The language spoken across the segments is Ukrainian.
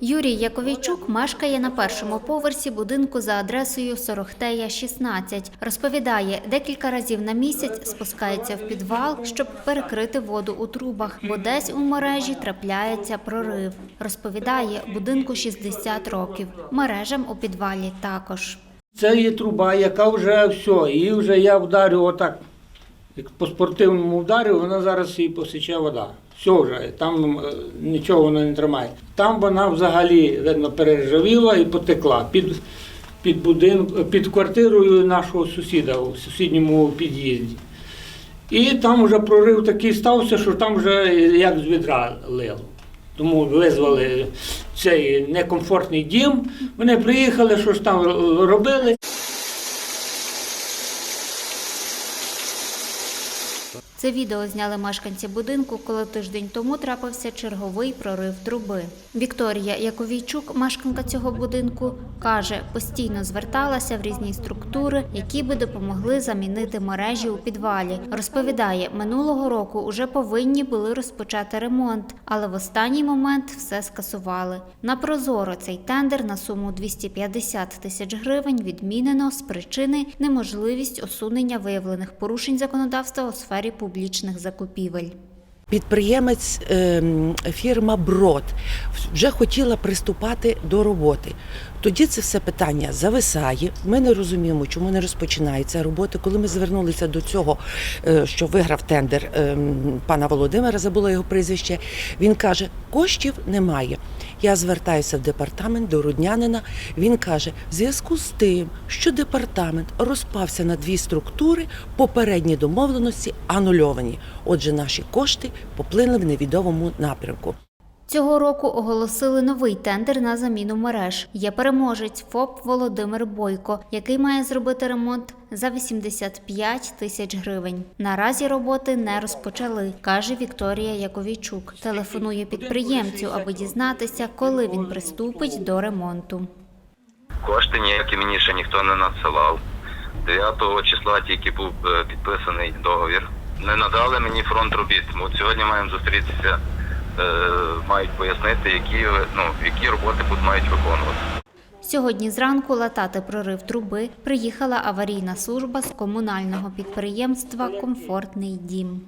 Юрій Яковійчук мешкає на першому поверсі будинку за адресою Сорохтея, 16. Розповідає, декілька разів на місяць спускається в підвал, щоб перекрити воду у трубах, бо десь у мережі трапляється прорив. Розповідає, будинку 60 років. Мережам у підвалі також. Це є труба, яка вже все, і вже я вдарю отак, як по спортивному вдарю, вона зараз і посіче вода. Все там е, нічого вона не тримає. Там вона взагалі, видно, перержавіла і потекла під, під, будин, під квартирою нашого сусіда у сусідньому під'їзді. І там вже прорив такий стався, що там вже як з відра лило. Тому визвали цей некомфортний дім. Вони приїхали, що ж там робили. Це відео зняли мешканці будинку, коли тиждень тому трапився черговий прорив труби. Вікторія Яковійчук, мешканка цього будинку, каже, постійно зверталася в різні структури, які би допомогли замінити мережі у підвалі. Розповідає, минулого року уже повинні були розпочати ремонт, але в останній момент все скасували. На прозоро цей тендер на суму 250 тисяч гривень відмінено з причини неможливість усунення виявлених порушень законодавства у сфері публічних закупівель. Підприємець ем, фірма Брод вже хотіла приступати до роботи. Тоді це все питання зависає. Ми не розуміємо, чому не розпочинається робота. Коли ми звернулися до цього, е, що виграв тендер ем, пана Володимира, забула його прізвище. Він каже: коштів немає. Я звертаюся в департамент до Руднянина. Він каже: в зв'язку з тим, що департамент розпався на дві структури, попередні домовленості анульовані. Отже, наші кошти поплинули в невідомому напрямку. Цього року оголосили новий тендер на заміну мереж. Є переможець ФОП Володимир Бойко, який має зробити ремонт за 85 тисяч гривень. Наразі роботи не розпочали, каже Вікторія Яковійчук. Телефонує підприємцю, аби дізнатися, коли він приступить до ремонту. Кошти ніякі мені ще ніхто не надсилав. 9 числа тільки був е, підписаний договір. Не надали мені фронт робіт. От сьогодні маємо зустрітися, мають пояснити, які, е, ну, які роботи мають виконувати. Сьогодні зранку латати прорив труби приїхала аварійна служба з комунального підприємства Комфортний дім.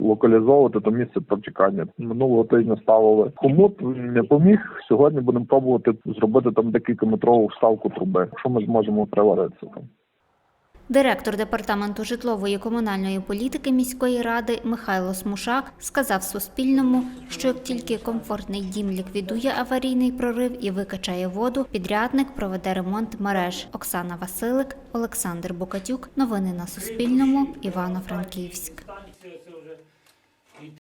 локалізовувати то місце протікання. Минулого тижня ставили хомут, він не поміг. Сьогодні будемо пробувати зробити там декількаметрову вставку труби, якщо ми зможемо приваритися там. Директор департаменту житлової комунальної політики міської ради Михайло Смушак сказав Суспільному, що як тільки комфортний дім ліквідує аварійний прорив і викачає воду, підрядник проведе ремонт мереж. Оксана Василик, Олександр Букатюк. Новини на Суспільному. Івано-Франківськ.